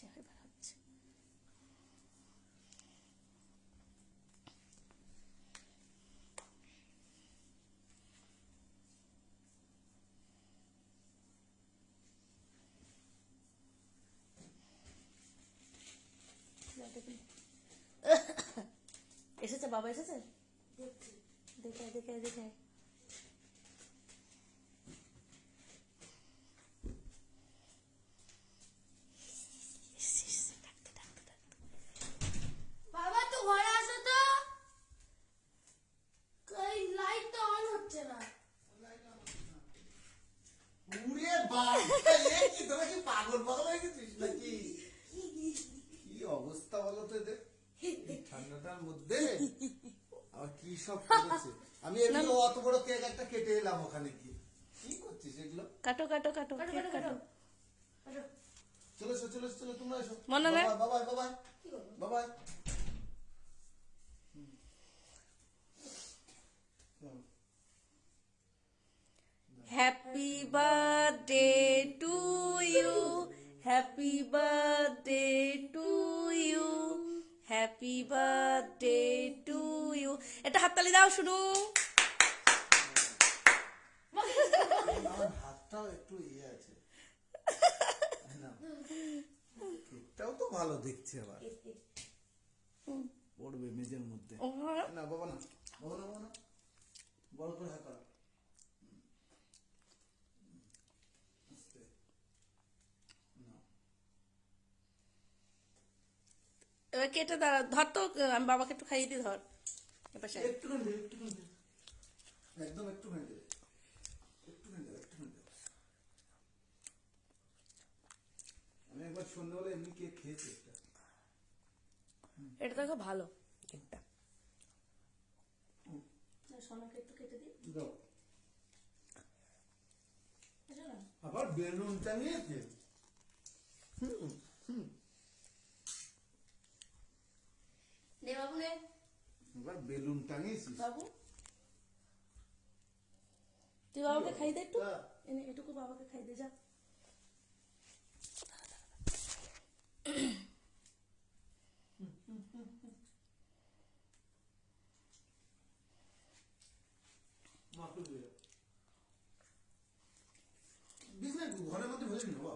হচ্ছে এবার হচ্ছে এসেছে বাবা এসেছে? দেখে দেখে দেখে আয়। এসেছে, এসেছে, ডাকতে, ডাকতে, ডাকতে। বাবা তো ঘরে আসো তো এই লাইট তো অন হচ্ছে না উড়ে বাপ এ কি তোরা কি পাগল পাগল হয়ে গেছিস নাকি কি অবস্থা বলো তো এদের ঠান্ডাটার মধ্যে আবার কি সব করেছে আমি এমনি অত বড় কেক একটা কেটে এলাম ওখানে গিয়ে কি করছিস এগুলো কাটো কাটো কাটো কাটো, কাটো, কাটো চলো এসো, চলো চলো তোমরা এসো মনে নেই? বাবা বাবা বাবা happy birthday happy birthday to you happy birthday to you এটা হাততালি দাও আমার হাতটাও একটু ইয়ে আছে। না কেকটাও তো ভালো দেখছে আবার। পড়বে মেজের মধ্যে। ও, না বাবা না বাবা না। এবার কেটে দাঁড়া ধর তো আমি বাবাকে একটু খাইয়ে দিই ধর। এবার। একদম দে। আমি একবার সন্ধ্যাবেলা এমনি কেক খেয়েছি এটা দেখো ভালো কেকটা। সোনাকে একটু কেটে দিই। দাও। আবার বেলুন টাঙিয়েছে হুম। এবার বেলুন টাঙিয়েছিস। বাবু। তুই বাবাকে খাই দে একটু। এনে এটুকু বাবাকে খাই দে যা। বিছনা ঘরের মধ্যে ভোজন বাবা।